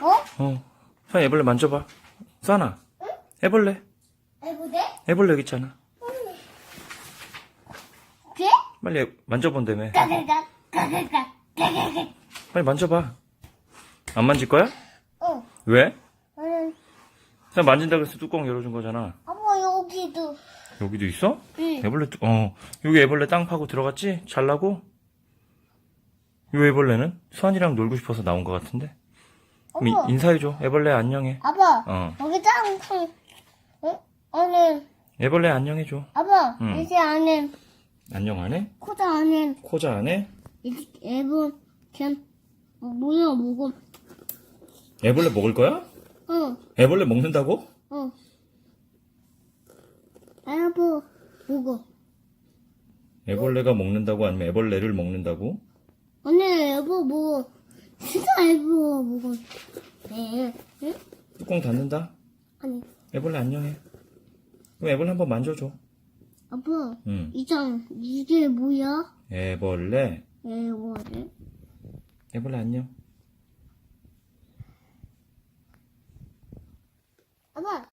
어? 어. 선 애벌레 만져봐. 써나. 애벌레. 해보대? 애벌레 여기 있잖아. 그래? 빨리 애- 만져본다며. 빨리 만져봐. 안 만질 거야? 어 왜? 나는 선 만진다고 해서 뚜껑 열어준 거잖아. 아빠 여기도 여기도 있어? 응 애벌레, 뚜- 어. 여기 애벌레 땅 파고 들어갔지? 잘라고? 이 애벌레는? 수환이랑 놀고 싶어서 나온 것 같은데? 이- 인사해줘. 애벌레 안녕해. 아빠 어. 여기 땅콩 어? 안에 애벌레 안녕해줘. 아빠 응. 이제 안에 안녕 안 해? 코다 안에 코자 안 해? 이렇게 앨범 그냥 어, 뭐야 뭐고 애벌레 먹을 거야? 어 애벌레 먹는다고? 어. 아빠 뭐고 애벌레가 먹는다고 아니면 애벌레를 먹는다고? 아니 애보 뭐 진짜 뭐고 네 응? 뚜껑 닫는다? 아니 애벌레 안녕해. 그럼 애벌레 한번 만져줘. 아빠 응. 이장 이게 뭐야? 애벌레. 애보래 애벌레 안녕. 아빠